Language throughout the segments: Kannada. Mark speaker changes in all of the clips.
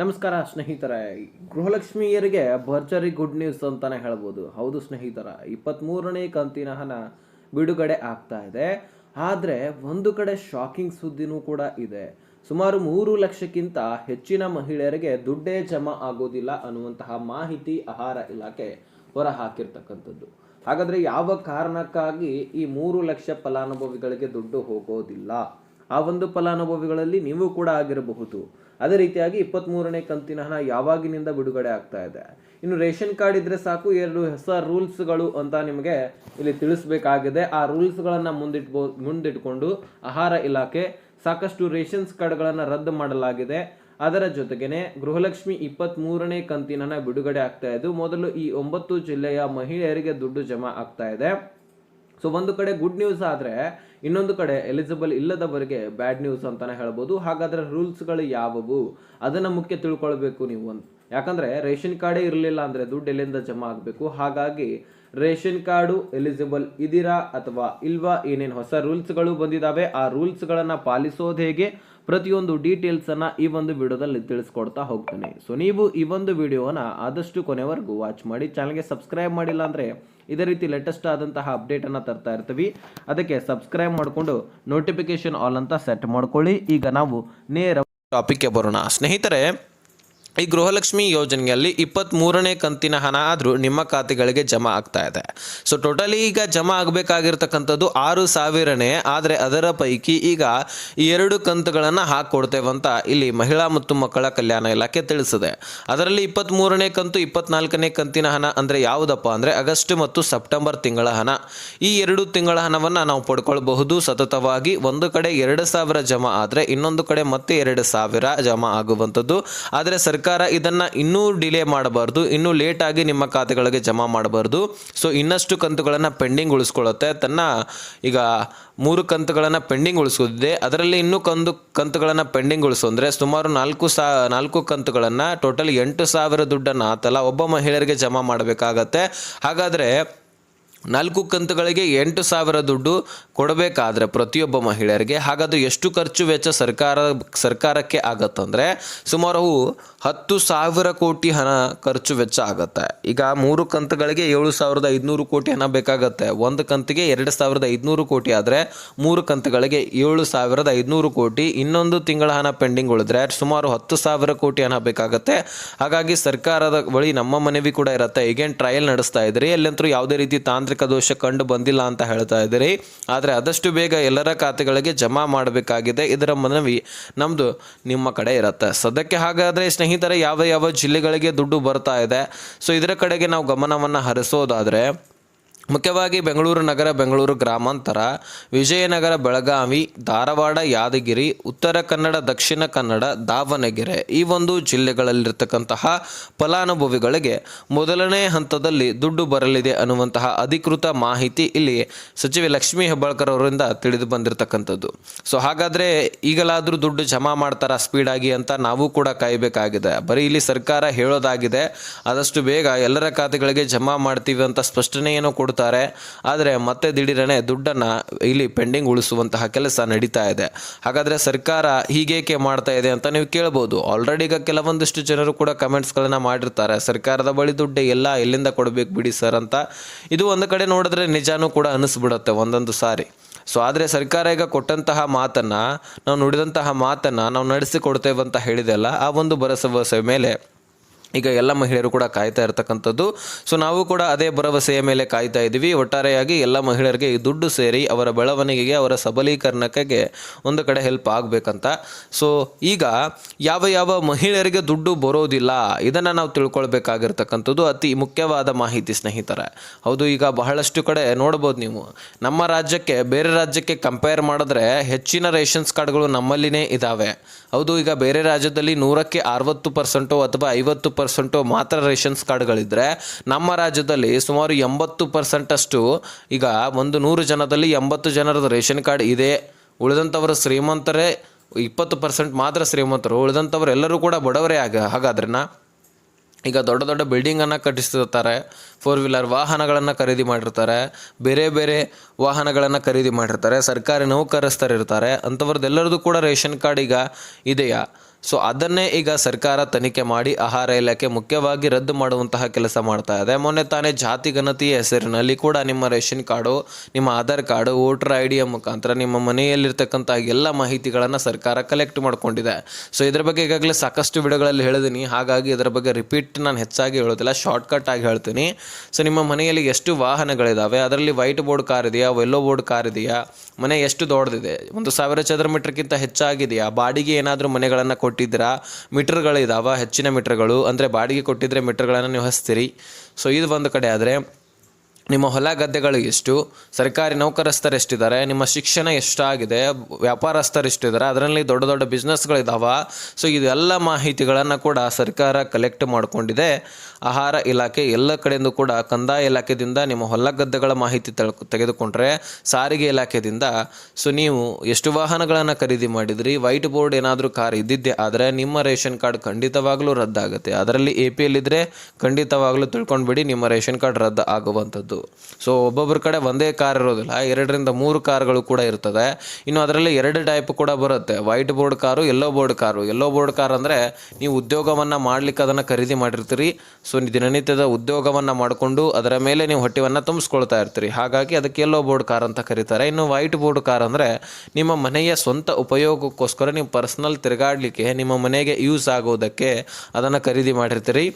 Speaker 1: ನಮಸ್ಕಾರ ಸ್ನೇಹಿತರೆ. ಗೃಹಲಕ್ಷ್ಮಿಯರಿಗೆ ಭರ್ಜರಿ ಗುಡ್ ನ್ಯೂಸ್ ಅಂತಾನೆ ಹೇಳ್ಬೋದು. ಹೌದು ಸ್ನೇಹಿತರ ಇಪ್ಪತ್ತ್ಮೂರನೇ ಕಂತಿನ ಹಣ ಬಿಡುಗಡೆ ಆಗ್ತಾ ಇದೆ. ಆದರೆ ಒಂದು ಕಡೆ ಶಾಕಿಂಗ್ ಸುದ್ದಿನೂ ಕೂಡ ಇದೆ. ಸುಮಾರು ಮೂರು ಲಕ್ಷಕ್ಕಿಂತ ಹೆಚ್ಚಿನ ಮಹಿಳೆಯರಿಗೆ ದುಡ್ಡೇ ಜಮಾ ಆಗೋದಿಲ್ಲ ಅನ್ನುವಂತಹ ಮಾಹಿತಿ ಆಹಾರ ಇಲಾಖೆ ಹೊರ ಹಾಕಿರ್ತಕ್ಕಂಥದ್ದು ಹಾಗಾದರೆ ಯಾವ ಕಾರಣಕ್ಕಾಗಿ ಈ ಮೂರು ಲಕ್ಷ ಫಲಾನುಭವಿಗಳಿಗೆ ದುಡ್ಡು ಹೋಗೋದಿಲ್ಲ? ಆ ಒಂದು ಫಲಾನುಭವಿಗಳಲ್ಲಿ ನೀವು ಕೂಡ ಆಗಿರಬಹುದು. ಅದೇ ರೀತಿಯಾಗಿ ಇಪ್ಪತ್ತ್ಮೂರನೇ ಕಂತಿನ ಹಣ ಯಾವಾಗಿನಿಂದ ಬಿಡುಗಡೆ ಆಗ್ತಾ ಇದೆ? ಇನ್ನು ರೇಷನ್ ಕಾರ್ಡ್ ಇದ್ರೆ ಸಾಕು, ಎರಡು ಹೊಸ ರೂಲ್ಸ್ಗಳು ಅಂತ ನಿಮಗೆ ಇಲ್ಲಿ ತಿಳಿಸ್ಬೇಕಾಗಿದೆ. ಆ ರೂಲ್ಸ್ಗಳನ್ನು ಮುಂದಿಟ್ಬೋ, ಮುಂದಿಟ್ಕೊಂಡು ಆಹಾರ ಇಲಾಖೆ ಸಾಕಷ್ಟು ರೇಷನ್ಸ್ ಕಾರ್ಡ್ಗಳನ್ನು ರದ್ದು ಮಾಡಲಾಗಿದೆ. ಅದರ ಜೊತೆಗೇನೆ ಗೃಹಲಕ್ಷ್ಮಿ ಇಪ್ಪತ್ತ್ ಮೂರನೇ ಕಂತಿನ ಹಣ ಬಿಡುಗಡೆ ಆಗ್ತಾ ಇದ್ದು, ಮೊದಲು ಈ ಒಂಬತ್ತು ಜಿಲ್ಲೆಯ ಮಹಿಳೆಯರಿಗೆ ದುಡ್ಡು ಜಮಾ ಆಗ್ತಾ ಇದೆ. ಸೊ ಒಂದು ಕಡೆ ಗುಡ್ ನ್ಯೂಸ್ ಆದರೆ, ಇನ್ನೊಂದು ಕಡೆ ಎಲಿಜಿಬಲ್ ಇಲ್ಲದವರಿಗೆ ಬ್ಯಾಡ್ ನ್ಯೂಸ್ ಅಂತಲೇ ಹೇಳ್ಬೋದು. ಹಾಗಾದ್ರೆ ರೂಲ್ಸ್ಗಳು ಯಾವುವು? ಅದನ್ನು ಮುಖ್ಯ ತಿಳ್ಕೊಳ್ಬೇಕು ನೀವು ಒಂದು ಯಾಕಂದರೆ ರೇಷನ್ ಕಾರ್ಡೇ ಇರಲಿಲ್ಲ ಅಂದರೆ ದುಡ್ಡು ಎಲ್ಲಿಂದ ಜಮಾ ಆಗಬೇಕು? ಹಾಗಾಗಿ ರೇಷನ್ ಕಾರ್ಡು ಎಲಿಜಿಬಲ್ ಇದ್ದೀರಾ ಅಥವಾ ಇಲ್ವಾ? ಏನೇನು ಹೊಸ ರೂಲ್ಸ್ಗಳು ಬಂದಿದ್ದಾವೆ ಆ ರೂಲ್ಸ್ಗಳನ್ನು ಪಾಲಿಸೋದು ಹೇಗೆ? ಪ್ರತಿಯೊಂದು ಡೀಟೇಲ್ಸನ್ನು ಈ ಒಂದು ವಿಡಿಯೋದಲ್ಲಿ ತಿಳಿಸ್ಕೊಡ್ತಾ ಹೋಗ್ತೀನಿ. ಸೊ ನೀವು ಈ ಒಂದು ವಿಡಿಯೋನ ಆದಷ್ಟು ಕೊನೆವರೆಗೂ ವಾಚ್ ಮಾಡಿ, ಚಾನಲ್ಗೆ ಸಬ್ಸ್ಕ್ರೈಬ್ ಮಾಡಿಲ್ಲ ಅಂದರೆ ಇದೇ ರೀತಿ ಲೇಟೆಸ್ಟ್ ಆದಂತಹ ಅಪ್ಡೇಟ್ ಅನ್ನ ತರ್ತಾ ಇರ್ತೀವಿ. ಅದಕ್ಕೆ ಸಬ್ಸ್ಕ್ರೈಬ್ ಮಾಡಿಕೊಂಡು ನೋಟಿಫಿಕೇಶನ್ ಆಲ್ ಅಂತ ಸೆಟ್ ಮಾಡ್ಕೊಳ್ಳಿ. ಈಗ ನಾವು ನೇರ ಟಾಪಿಕ್ಗೆ ಬರೋಣ. ಸ್ನೇಹಿತರೆ ಈ ಗೃಹಲಕ್ಷ್ಮಿ ಯೋಜನೆಯಲ್ಲಿ ಇಪ್ಪತ್ತ್ ಮೂರನೇ ಕಂತಿನ ಹಣ ಆದರೂ ನಿಮ್ಮ ಖಾತೆಗಳಿಗೆ ಜಮಾ ಆಗ್ತಾ ಇದೆ. ಸೊ ಟೋಟಲಿ ಈಗ ಜಮಾ ಆಗಬೇಕಾಗಿರ್ತಕ್ಕಂಥದ್ದು ಆರು ಸಾವಿರನೇ, ಆದರೆ ಅದರ ಪೈಕಿ ಈಗ ಎರಡು ಕಂತುಗಳನ್ನು ಹಾಕ್ಕೊಡ್ತೇವಂತ ಇಲ್ಲಿ ಮಹಿಳಾ ಮತ್ತು ಮಕ್ಕಳ ಕಲ್ಯಾಣ ಇಲಾಖೆ ತಿಳಿಸಿದೆ. ಅದರಲ್ಲಿ ಇಪ್ಪತ್ತ್ ಮೂರನೇ ಕಂತು ಇಪ್ಪತ್ನಾಲ್ಕನೇ ಕಂತಿನ ಹಣ ಅಂದರೆ ಯಾವುದಪ್ಪ ಅಂದರೆ ಆಗಸ್ಟ್ ಮತ್ತು ಸೆಪ್ಟೆಂಬರ್ ತಿಂಗಳ ಹಣ. ಈ ಎರಡು ತಿಂಗಳ ಹಣವನ್ನು ನಾವು ಪಡ್ಕೊಳ್ಬಹುದು. ಸತತವಾಗಿ ಒಂದು ಕಡೆ ಎರಡು ಸಾವಿರ ಜಮಾ ಆದರೆ ಇನ್ನೊಂದು ಕಡೆ ಮತ್ತೆ ಎರಡು ಸಾವಿರ ಜಮಾ ಆಗುವಂಥದ್ದು. ಆದರೆ ಸರ್ಕಾರ ಇದನ್ನ ಇನ್ನೂ ಡಿಲೇ ಮಾಡಬಾರ್ದು, ಇನ್ನೂ ಲೇಟಾಗಿ ನಿಮ್ಮ ಖಾತೆಗಳಿಗೆ ಜಮಾ ಮಾಡಬಾರ್ದು. ಸೊ ಇನ್ನಷ್ಟು ಕಂತುಗಳನ್ನು ಪೆಂಡಿಂಗ್ ಉಳಿಸ್ಕೊಳ್ಳುತ್ತೆ. ತನ್ನ ಈಗ ಮೂರು ಕಂತುಗಳನ್ನು ಪೆಂಡಿಂಗ್ ಉಳಿಸೋದಿದೆ ಅದರಲ್ಲಿ ಇನ್ನೂ ಕಂದು, ಕಂತುಗಳನ್ನು ಪೆಂಡಿಂಗ್ ಉಳಿಸು ಅಂದರೆ ಸುಮಾರು ನಾಲ್ಕು ಸಾ, ನಾಲ್ಕು ಕಂತುಗಳನ್ನು ಟೋಟಲ್ ಎಂಟು ಸಾವಿರ ದುಡ್ಡನ್ನು ಆತಲ್ಲ ಒಬ್ಬ ಮಹಿಳೆಯರಿಗೆ ಜಮಾ ಮಾಡಬೇಕಾಗತ್ತೆ. ಹಾಗಾದರೆ ನಾಲ್ಕು ಕಂತುಗಳಿಗೆ ಎಂಟು ಸಾವಿರ ದುಡ್ಡು ಕೊಡಬೇಕಾದ್ರೆ ಪ್ರತಿಯೊಬ್ಬ ಮಹಿಳೆಯರಿಗೆ, ಹಾಗಾದ್ರೆ ಎಷ್ಟು ಖರ್ಚು ವೆಚ್ಚ ಸರ್ಕಾರ, ಸರ್ಕಾರಕ್ಕೆ ಆಗತ್ತಂದರೆ ಸುಮಾರು ಹತ್ತು ಸಾವಿರ ಕೋಟಿ ಹಣ ಖರ್ಚು ವೆಚ್ಚ ಆಗತ್ತೆ. ಈಗ ಮೂರು ಕಂತುಗಳಿಗೆ ಏಳು ಸಾವಿರದ ಐದುನೂರು ಕೋಟಿ ಹಣ ಬೇಕಾಗತ್ತೆ. ಒಂದು ಕಂತಿಗೆ ಎರಡು ಸಾವಿರದ ಐದುನೂರು ಕೋಟಿ ಆದರೆ ಮೂರು ಕಂತುಗಳಿಗೆ ಏಳು ಸಾವಿರದ ಐದುನೂರು ಕೋಟಿ. ಇನ್ನೊಂದು ತಿಂಗಳ ಹಣ ಪೆಂಡಿಂಗ್ ಉಳಿದ್ರೆ ಸುಮಾರು ಹತ್ತು ಸಾವಿರ ಕೋಟಿ ಹಣ ಬೇಕಾಗತ್ತೆ. ಹಾಗಾಗಿ ಸರ್ಕಾರದ ಬಳಿ ನಮ್ಮ ಮನವಿ ಕೂಡ ಇರುತ್ತೆ. ಈಗೇನು ಟ್ರಯಲ್ ನಡೆಸ್ತಾ ಇದ್ರಿ ಅಲ್ಲಂತೂ ಯಾವುದೇ ರೀತಿ ತಾಂತ್ರಿಕ ದೋಷ ಕಂಡು ಬಂದಿಲ್ಲ ಅಂತ ಹೇಳ್ತಾ ಇದ್ದೀರಿ. ಆದರೆ ಆದಷ್ಟು ಬೇಗ ಎಲ್ಲರ ಖಾತೆಗಳಿಗೆ ಜಮಾ ಮಾಡಬೇಕಾಗಿದೆ. ಇದರ ಮನವಿ ನಮ್ಮದು ನಿಮ್ಮ ಕಡೆ ಇರುತ್ತೆ. ಸದ್ಯಕ್ಕೆ ಹಾಗಾದರೆ ಸ್ನೇಹಿತರೆ, ಯಾವ ಯಾವ ಜಿಲ್ಲೆಗಳಿಗೆ ದುಡ್ಡು ಬರ್ತಾ ಇದೆ? ಸೊ ಇದರ ಕಡೆಗೆ ನಾವು ಗಮನವನ್ನು ಹರಿಸೋದಾದರೆ ಮುಖ್ಯವಾಗಿ ಬೆಂಗಳೂರು ನಗರ, ಬೆಂಗಳೂರು ಗ್ರಾಮಾಂತರ, ವಿಜಯನಗರ, ಬೆಳಗಾವಿ, ಧಾರವಾಡ, ಯಾದಗಿರಿ, ಉತ್ತರ ಕನ್ನಡ, ದಕ್ಷಿಣ ಕನ್ನಡ, ದಾವಣಗೆರೆ ಈ ಒಂದು ಜಿಲ್ಲೆಗಳಲ್ಲಿರ್ತಕ್ಕಂತಹ ಫಲಾನುಭವಿಗಳಿಗೆ ಮೊದಲನೇ ಹಂತದಲ್ಲಿ ದುಡ್ಡು ಬರಲಿದೆ ಅನ್ನುವಂತಹ ಅಧಿಕೃತ ಮಾಹಿತಿ ಇಲ್ಲಿ ಸಚಿವೆ ಲಕ್ಷ್ಮೀ ಹೆಬ್ಬಾಳ್ಕರ್ ಅವರಿಂದ ತಿಳಿದು ಬಂದಿರತಕ್ಕಂಥದ್ದು. ಸೊ ಹಾಗಾದರೆ ಈಗಲಾದರೂ ದುಡ್ಡು ಜಮಾ ಮಾಡ್ತಾರಾ ಸ್ಪೀಡಾಗಿ ಅಂತ ನಾವು ಕೂಡ ಕಾಯಬೇಕಾಗಿದೆ. ಬರೀ ಇಲ್ಲಿ ಸರ್ಕಾರ ಹೇಳೋದಾಗಿದೆ, ಆದಷ್ಟು ಬೇಗ ಎಲ್ಲರ ಖಾತೆಗಳಿಗೆ ಜಮಾ ಮಾಡ್ತೀವಿ ಅಂತ ಸ್ಪಷ್ಟನೆಯನ್ನು ಕೊಡ್ತಾರೆ. ಆದರೆ ಮತ್ತೆ ದಿಢೀರನೆ ದುಡ್ಡನ್ನು ಇಲ್ಲಿ ಪೆಂಡಿಂಗ್ ಉಳಿಸುವಂತಹ ಕೆಲಸ ನಡೀತಾ ಇದೆ. ಹಾಗಾದರೆ ಸರ್ಕಾರ ಹೀಗೇಕೆ ಮಾಡ್ತಾ ಇದೆ ಅಂತ ನೀವು ಕೇಳ್ಬೋದು. ಆಲ್ರೆಡಿ ಈಗ ಕೆಲವೊಂದಿಷ್ಟು ಜನರು ಕೂಡ ಕಮೆಂಟ್ಸ್ಗಳನ್ನು ಮಾಡಿರ್ತಾರೆ. ಸರ್ಕಾರದ ಬಳಿ ದುಡ್ಡು ಎಲ್ಲ ಎಲ್ಲಿಂದ ಕೊಡಬೇಕು ಬಿಡಿ ಸರ್ ಅಂತ. ಇದು ಒಂದು ಕಡೆ ನೋಡಿದ್ರೆ ನಿಜಾನೂ ಕೂಡ ಅನಿಸ್ಬಿಡುತ್ತೆ ಒಂದೊಂದು ಸಾರಿ. ಸೊ ಆದರೆ ಸರ್ಕಾರ ಈಗ ಕೊಟ್ಟಂತಹ ಮಾತನ್ನು, ನಾವು ನುಡಿದಂತಹ ಮಾತನ್ನು ನಾವು ನಡೆಸಿಕೊಡ್ತೇವೆ ಅಂತ ಹೇಳಿದೆಲ್ಲ ಆ ಒಂದು ಭರವಸೆ ಮೇಲೆ ಈಗ ಎಲ್ಲ ಮಹಿಳೆಯರು ಕೂಡ ಕಾಯ್ತಾ ಇರತಕ್ಕಂಥದ್ದು. ಸೊ ನಾವು ಕೂಡ ಅದೇ ಭರವಸೆಯ ಮೇಲೆ ಕಾಯ್ತಾ ಇದ್ದೀವಿ. ಒಟ್ಟಾರೆಯಾಗಿ ಎಲ್ಲ ಮಹಿಳೆಯರಿಗೆ ಈ ದುಡ್ಡು ಸೇರಿ ಅವರ ಬೆಳವಣಿಗೆಗೆ, ಅವರ ಸಬಲೀಕರಣಕ್ಕೆ ಒಂದು ಕಡೆ ಹೆಲ್ಪ್ ಆಗಬೇಕಂತ. ಸೊ ಈಗ ಯಾವ ಯಾವ ಮಹಿಳೆಯರಿಗೆ ದುಡ್ಡು ಬರೋದಿಲ್ಲ, ಇದನ್ನು ನಾವು ತಿಳ್ಕೊಳ್ಬೇಕಾಗಿರ್ತಕ್ಕಂಥದ್ದು ಅತಿ ಮುಖ್ಯವಾದ ಮಾಹಿತಿ ಸ್ನೇಹಿತರೆ. ಹೌದು, ಈಗ ಬಹಳಷ್ಟು ಕಡೆ ನೋಡ್ಬೋದು ನೀವು. ನಮ್ಮ ರಾಜ್ಯಕ್ಕೆ, ಬೇರೆ ರಾಜ್ಯಕ್ಕೆ ಕಂಪೇರ್ ಮಾಡಿದ್ರೆ ಹೆಚ್ಚಿನ ರೇಷನ್ಸ್ ಕಾರ್ಡ್ಗಳು ನಮ್ಮಲ್ಲಿನೇ ಇದ್ದಾವೆ ಹೌದು, ಈಗ ಬೇರೆ ರಾಜ್ಯದಲ್ಲಿ ನೂರಕ್ಕೆ ಅರವತ್ತು ಪರ್ಸೆಂಟು ಅಥವಾ ಐವತ್ತು ಪರ್ಸೆಂಟು ಮಾತ್ರ ರೇಷನ್ಸ್ ಕಾರ್ಡ್ಗಳಿದ್ದರೆ ನಮ್ಮ ರಾಜ್ಯದಲ್ಲಿ ಸುಮಾರು ಎಂಬತ್ತು ಪರ್ಸೆಂಟಷ್ಟು ಈಗ ಒಂದು ನೂರು ಜನದಲ್ಲಿ ಎಂಬತ್ತು ಜನರದ ರೇಷನ್ ಕಾರ್ಡ್ ಇದೆ. ಉಳಿದಂಥವರು ಶ್ರೀಮಂತರೇ, ಇಪ್ಪತ್ತು ಪರ್ಸೆಂಟ್ ಮಾತ್ರ ಶ್ರೀಮಂತರು, ಉಳಿದಂಥವ್ರು ಎಲ್ಲರೂ ಕೂಡ ಬಡವರೇ ಆಗ ಹಾಗಾದ್ರೆನಾ? ಈಗ ದೊಡ್ಡ ದೊಡ್ಡ ಬಿಲ್ಡಿಂಗನ್ನು ಕಟ್ಟಿಸ್ತಿರ್ತಾರೆ. ಫೋರ್ ವೀಲರ್ ವಾಹನಗಳನ್ನು ಖರೀದಿ ಮಾಡಿರ್ತಾರೆ. ಬೇರೆ ಬೇರೆ ವಾಹನಗಳನ್ನು ಖರೀದಿ ಮಾಡಿರ್ತಾರೆ. ಸರ್ಕಾರಿ ನೌಕರಸ್ಥರಿರ್ತಾರೆ. ಅಂಥವ್ರದ್ದೆಲ್ಲರದ್ದು ಕೂಡ ರೇಷನ್ ಕಾರ್ಡ್ ಈಗ ಇದೆಯಾ? ಸೊ ಅದನ್ನೇ ಈಗ ಸರ್ಕಾರ ತನಿಖೆ ಮಾಡಿ ಆಹಾರ ಇಲಾಖೆ ಮುಖ್ಯವಾಗಿ ರದ್ದು ಮಾಡುವಂತಹ ಕೆಲಸ ಮಾಡ್ತಾ ಇದೆ. ಮೊನ್ನೆ ತಾನೇ ಜಾತಿ ಗಣತಿಯ ಹೆಸರಿನಲ್ಲಿ ಕೂಡ ನಿಮ್ಮ ರೇಷನ್ ಕಾರ್ಡು, ನಿಮ್ಮ ಆಧಾರ್ ಕಾರ್ಡು, ವೋಟರ್ ಐ ಡಿಯ ಮುಖಾಂತರ ನಿಮ್ಮ ಮನೆಯಲ್ಲಿರ್ತಕ್ಕಂಥ ಎಲ್ಲ ಮಾಹಿತಿಗಳನ್ನು ಸರ್ಕಾರ ಕಲೆಕ್ಟ್ ಮಾಡಿಕೊಂಡಿದೆ. ಸೊ ಇದ್ರ ಬಗ್ಗೆ ಈಗಾಗಲೇ ಸಾಕಷ್ಟು ವಿಡಿಯೋಗಳಲ್ಲಿ ಹೇಳಿದ್ದೀನಿ ಹಾಗಾಗಿ ಇದರ ಬಗ್ಗೆ ರಿಪೀಟ್ ನಾನು ಹೆಚ್ಚಾಗಿ ಹೇಳೋದಿಲ್ಲ. ಶಾರ್ಟ್ಕಟ್ ಆಗಿ ಹೇಳ್ತೀನಿ. ಸೊ ನಿಮ್ಮ ಮನೆಯಲ್ಲಿ ಎಷ್ಟು ವಾಹನಗಳಿದ್ದಾವೆ ಅದರಲ್ಲಿ ವೈಟ್ ಬೋರ್ಡ್ ಕಾರ್ ಇದೆಯಾ? ಯೆಲ್ಲೋ ಬೋರ್ಡ್ ಕಾರ್ ಇದೆಯಾ? ಮನೆ ಎಷ್ಟು ದೊಡ್ಡದಿದೆ? ಒಂದು ಸಾವಿರ ಚದರ ಮೀಟರ್ಗಿಂತ ಹೆಚ್ಚಾಗಿದೆಯಾ? ಬಾಡಿಗೆ ಏನಾದರೂ ಮನೆಗಳನ್ನು ಕೊಟ್ಟಿದ್ದೀರಾ? ಮೀಟರ್ಗಳಿದಾವ, ಹೆಚ್ಚಿನ ಮೀಟರ್ಗಳು. ಅಂದರೆ ಬಾಡಿಗೆ ಕೊಟ್ಟಿದ್ರೆ ಮೀಟರ್ಗಳನ್ನು ನೀವು ಹಚ್ತೀರಿ. ಸೊ ಇದು ಒಂದು ಕಡೆ ಆದರೆ ನಿಮ್ಮ ಹೊಲ ಗದ್ದೆಗಳು ಎಷ್ಟು, ಸರ್ಕಾರಿ ನೌಕರಸ್ಥರು ಎಷ್ಟಿದ್ದಾರೆ ನಿಮ್ಮ ಶಿಕ್ಷಣ ಎಷ್ಟಾಗಿದೆ ವ್ಯಾಪಾರಸ್ಥರು ಎಷ್ಟಿದ್ದಾರೆ ಅದರಲ್ಲಿ ದೊಡ್ಡ ದೊಡ್ಡ ಬಿಸ್ನೆಸ್ಗಳಿದ್ದಾವೆ ಸೊ ಇದೆಲ್ಲ ಮಾಹಿತಿಗಳನ್ನು ಕೂಡ ಸರ್ಕಾರ ಕಲೆಕ್ಟ್ ಮಾಡಿಕೊಂಡಿದೆ. ಆಹಾರ ಇಲಾಖೆ ಎಲ್ಲ ಕಡೆಯಿಂದ ಕೂಡ, ಕಂದಾಯ ಇಲಾಖೆದಿಂದ ನಿಮ್ಮ ಹೊಲ ಗದ್ದೆಗಳ ಮಾಹಿತಿ ತೆಗೆದುಕೊಂಡ್ರೆ ಸಾರಿಗೆ ಇಲಾಖೆದಿಂದ. ಸೊ ನೀವು ಎಷ್ಟು ವಾಹನಗಳನ್ನು ಖರೀದಿ ಮಾಡಿದ್ರಿ ವೈಟ್ ಬೋರ್ಡ್ ಏನಾದರೂ ಕಾರ್ ಇದ್ದಿದ್ದೆ ಆದರೆ ನಿಮ್ಮ ರೇಷನ್ ಕಾರ್ಡ್ ಖಂಡಿತವಾಗ್ಲೂ ರದ್ದಾಗುತ್ತೆ. ಅದರಲ್ಲಿ ಎ ಪಿ ಎಲ್ ಇದ್ದರೆ ಖಂಡಿತವಾಗ್ಲೂ ತಿಳ್ಕೊಂಡ್ಬಿಡಿ, ನಿಮ್ಮ ರೇಷನ್ ಕಾರ್ಡ್ ರದ್ದು ಆಗುವಂಥದ್ದು. ಸೊ ಒಬ್ಬೊಬ್ಬರ ಕಡೆ ಒಂದೇ ಕಾರ್ ಇರೋದಿಲ್ಲ. ಎರಡರಿಂದ ಮೂರು ಕಾರ್ಗಳು ಕೂಡ ಇರ್ತದೆ. ಇನ್ನು ಅದರಲ್ಲಿ ಎರಡು ಟೈಪ್ ಕೂಡ ಬರುತ್ತೆ. White board car yellow board car yellow board car ಅಂದರೆ ನೀವು ಉದ್ಯೋಗವನ್ನು ಮಾಡ್ಲಿಕ್ಕೆ ಅದನ್ನು ಖರೀದಿ ಮಾಡಿರ್ತೀರಿ. ಸೊ ದಿನನಿತ್ಯದ ಉದ್ಯೋಗವನ್ನು ಮಾಡಿಕೊಂಡು ಅದರ ಮೇಲೆ ನೀವು ಹೊಟ್ಟೆವನ್ನು ತುಂಬಿಸ್ಕೊಳ್ತಾ ಇರ್ತೀರಿ. ಹಾಗಾಗಿ ಅದಕ್ಕೆ ಎಲ್ಲೋ ಬೋರ್ಡ್ ಕಾರ್ ಅಂತ ಕರೀತಾರೆ. ಇನ್ನು ವೈಟ್ ಬೋರ್ಡ್ ಕಾರ್ ಅಂದರೆ ನಿಮ್ಮ ಮನೆಯ ಸ್ವಂತ ಉಪಯೋಗಕ್ಕೋಸ್ಕರ ನೀವು ಪರ್ಸ್ನಲ್ ತಿರುಗಾಡಲಿಕ್ಕೆ, ನಿಮ್ಮ ಮನೆಗೆ ಯೂಸ್ ಆಗೋದಕ್ಕೆ ಅದನ್ನು ಖರೀದಿ ಮಾಡಿರ್ತೀರಿ.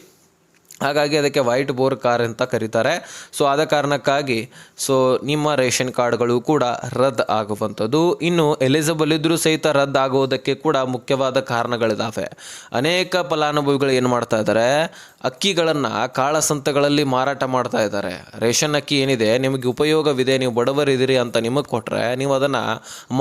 Speaker 1: ಹಾಗಾಗಿ ಅದಕ್ಕೆ ವೈಟ್ ಬೋರ್ ಕಾರ್ ಅಂತ ಕರೀತಾರೆ. ಸೊ ಆದ ಕಾರಣಕ್ಕಾಗಿ ಸೊ ನಿಮ್ಮ ರೇಷನ್ ಕಾರ್ಡ್ಗಳು ಕೂಡ ರದ್ದು ಆಗುವಂಥದ್ದು. ಇನ್ನು ಎಲಿಜಿಬಲ್ ಇದ್ದರೂ ಸಹಿತ ರದ್ದು ಆಗುವುದಕ್ಕೆ ಕೂಡ ಮುಖ್ಯವಾದ ಕಾರಣಗಳಿದ್ದಾವೆ ಅನೇಕ ಫಲಾನುಭವಿಗಳು ಏನು ಮಾಡ್ತಾ ಇದ್ದಾರೆ ಅಕ್ಕಿಗಳನ್ನು ಕಾಳಸಂತೆಗಳಲ್ಲಿ ಮಾರಾಟ ಮಾಡ್ತಾ ಇದ್ದಾರೆ ರೇಷನ್ ಅಕ್ಕಿ ಏನಿದೆ, ನಿಮಗೆ ಉಪಯೋಗವಿದೆ, ನೀವು ಬಡವರಿದ್ದೀರಿ ಅಂತ ನಿಮಗೆ ಕೊಟ್ಟರೆ ನೀವು ಅದನ್ನು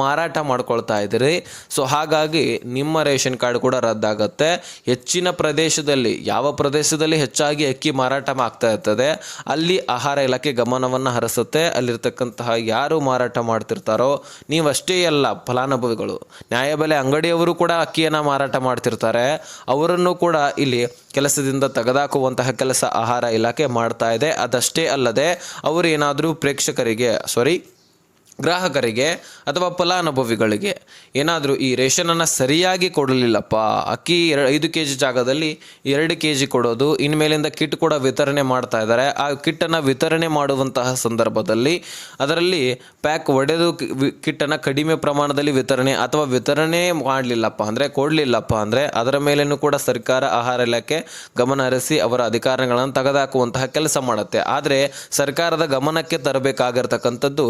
Speaker 1: ಮಾರಾಟ ಮಾಡ್ಕೊಳ್ತಾ ಇದ್ದೀರಿ. ಸೊ ಹಾಗಾಗಿ ನಿಮ್ಮ ರೇಷನ್ ಕಾರ್ಡ್ ಕೂಡ ರದ್ದಾಗುತ್ತೆ. ಹೆಚ್ಚಿನ ಪ್ರದೇಶದಲ್ಲಿ, ಯಾವ ಪ್ರದೇಶದಲ್ಲಿ ಹೆಚ್ಚಾಗಿ ಅಕ್ಕಿ ಮಾರಾಟ ಆಗ್ತಾ ಇರ್ತದೆ. ಅಲ್ಲಿ ಆಹಾರ ಇಲಾಖೆ ಗಮನವನ್ನು ಹರಿಸುತ್ತೆ. ಅಲ್ಲಿರ್ತಕ್ಕಂತಹ ಯಾರು ಮಾರಾಟ ಮಾಡ್ತಿರ್ತಾರೋ ನೀವಷ್ಟೇ ಅಲ್ಲ, ಫಲಾನುಭವಿಗಳು. ನ್ಯಾಯಬೆಲೆ ಅಂಗಡಿಯವರು ಕೂಡ ಅಕ್ಕಿಯನ್ನು ಮಾರಾಟ ಮಾಡ್ತಿರ್ತಾರೆ. ಅವರನ್ನು ಕೂಡ ಇಲ್ಲಿ ಕೆಲಸದಿಂದ ತೆಗೆದಾಕುವಂತಹ ಕೆಲಸ ಆಹಾರ ಇಲಾಖೆ ಮಾಡ್ತಾ ಇದೆ. ಅದಷ್ಟೇ ಅಲ್ಲದೆ, ಅವರೇನಾದರೂ ಪ್ರೇಕ್ಷಕರಿಗೆ ಸಾರಿ ಗ್ರಾಹಕರಿಗೆ ಅಥವಾ ಫಲಾನುಭವಿಗಳಿಗೆ ಏನಾದರೂ ಈ ರೇಷನನ್ನು ಸರಿಯಾಗಿ ಕೊಡಲಿಲ್ಲಪ್ಪ. ಅಕ್ಕಿ ಎರ, ಐದು ಕೆ ಜಿ ಜಾಗದಲ್ಲಿ ಎರಡು ಕೆ ಜಿ ಕೊಡೋದು, ಇನ್ಮೇಲಿಂದ ಕಿಟ್ ಕೂಡ ವಿತರಣೆ ಮಾಡ್ತಾ ಇದ್ದಾರೆ. ಆ ಕಿಟ್ಟನ್ನು ವಿತರಣೆ ಮಾಡುವಂತಹ ಸಂದರ್ಭದಲ್ಲಿ ಅದರಲ್ಲಿ ಪ್ಯಾಕ್ ಒಡೆದು ಕಿಟ್ಟನ್ನು ಕಡಿಮೆ ಪ್ರಮಾಣದಲ್ಲಿ ವಿತರಣೆ ಅಥವಾ ವಿತರಣೆ ಮಾಡಲಿಲ್ಲಪ್ಪ ಅಂದರೆ, ಕೊಡಲಿಲ್ಲಪ್ಪ ಅಂದರೆ, ಅದರ ಮೇಲೇನೂ ಕೂಡ ಸರ್ಕಾರ ಆಹಾರ ಇಲಾಖೆ ಗಮನ ಹರಿಸಿ ಅವರ ಅಧಿಕಾರಗಳನ್ನು ತೆಗೆದುಹಾಕುವಂತಹ ಕೆಲಸ ಮಾಡುತ್ತೆ. ಆದರೆ ಸರ್ಕಾರದ ಗಮನಕ್ಕೆ ತರಬೇಕಾಗಿರ್ತಕ್ಕಂಥದ್ದು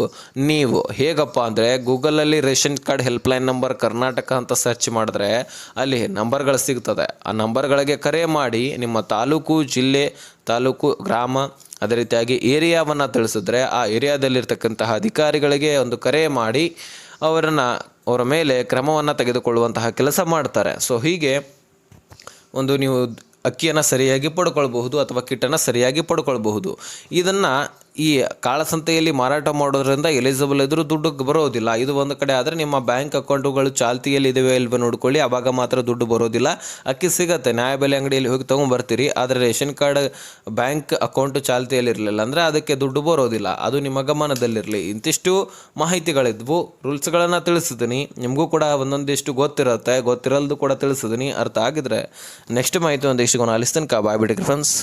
Speaker 1: ನೀವು. ಹೇಗಪ್ಪ ಅಂದರೆ ಗೂಗಲಲ್ಲಿ ration card helpline number Karnataka ಅಂತ ಸರ್ಚ್ ಮಾಡಿದ್ರೆ ಅಲ್ಲಿ ನಂಬರ್ಗಳು ಸಿಗ್ತದೆ. ಆ ನಂಬರ್ಗಳಿಗೆ ಕರೆ ಮಾಡಿ ನಿಮ್ಮ ತಾಲೂಕು, ಜಿಲ್ಲೆ, ತಾಲೂಕು, ಗ್ರಾಮ, ಅದೇ ರೀತಿಯಾಗಿ ಏರಿಯಾವನ್ನು ತಿಳಿಸಿದ್ರೆ ಆ ಏರಿಯಾದಲ್ಲಿರ್ತಕ್ಕಂತಹ ಅಧಿಕಾರಿಗಳಿಗೆ ಒಂದು ಕರೆ ಮಾಡಿ ಅವರನ್ನು, ಅವರ ಮೇಲೆ ಕ್ರಮವನ್ನು ತೆಗೆದುಕೊಳ್ಳುವಂತಹ ಕೆಲಸ ಮಾಡ್ತಾರೆ. ಸೊ ಹೀಗೆ ಒಂದು ನೀವು ಅಕ್ಕಿಯನ್ನು ಸರಿಯಾಗಿ ಪಡ್ಕೊಳ್ಬಹುದು ಅಥವಾ ಕಿಟ್ಟನ್ನು ಸರಿಯಾಗಿ ಪಡ್ಕೊಳ್ಬಹುದು. ಇದನ್ನು ಈ ಕಾಳಸಂತೆಯಲ್ಲಿ ಮಾರಾಟ ಮಾಡೋದ್ರಿಂದ ಎಲಿಜಿಬಲ್ ಇದ್ರೂ ದುಡ್ಡು ಬರೋದಿಲ್ಲ. ಇದು ಒಂದು ಕಡೆ ಆದರೆ ನಿಮ್ಮ ಬ್ಯಾಂಕ್ ಅಕೌಂಟುಗಳು ಚಾಲ್ತಿಯಲ್ಲಿ ಇದಾವೆ ಇಲ್ವೋ ನೋಡ್ಕೊಳ್ಳಿ. ಆವಾಗ ಮಾತ್ರ ದುಡ್ಡು ಬರೋದಿಲ್ಲ. ಅಕ್ಕಿ ಸಿಗತ್ತೆ. ನ್ಯಾಯಬೆಲೆ ಅಂಗಡಿಯಲ್ಲಿ ಹೋಗಿ ತೊಗೊಂಡ್ಬರ್ತೀರಿ ಆದರೆ ರೇಷನ್ ಕಾರ್ಡ್ ಬ್ಯಾಂಕ್ ಅಕೌಂಟು ಚಾಲ್ತಿಯಲ್ಲಿ ಇರಲಿಲ್ಲ ಅಂದರೆ ಅದಕ್ಕೆ ದುಡ್ಡು ಬರೋದಿಲ್ಲ. ಅದು ನಿಮ್ಮ ಗಮನದಲ್ಲಿರಲಿ. ಇಂತಿಷ್ಟು ಮಾಹಿತಿಗಳಿದ್ವು. ರೂಲ್ಸ್ಗಳನ್ನು ತಿಳಿಸಿದ್ದೀನಿ ನಿಮಗೂ ಕೂಡ ಒಂದೊಂದಿಷ್ಟು ಗೊತ್ತಿರುತ್ತೆ. ಗೊತ್ತಿರಲ್ದು ಕೂಡ ತಿಳಿಸಿದ್ದೀನಿ ಅರ್ಥ ಆಗಿದ್ರೆ ನೆಕ್ಸ್ಟ್ ಮಾಹಿತಿ ಒಂದಿಷ್ಟು ಆಲಿಸ್ತಾನೆ ಕಾ ಬಾಯ್ ಬಿಡಿ ಫ್ರೆಂಡ್ಸ್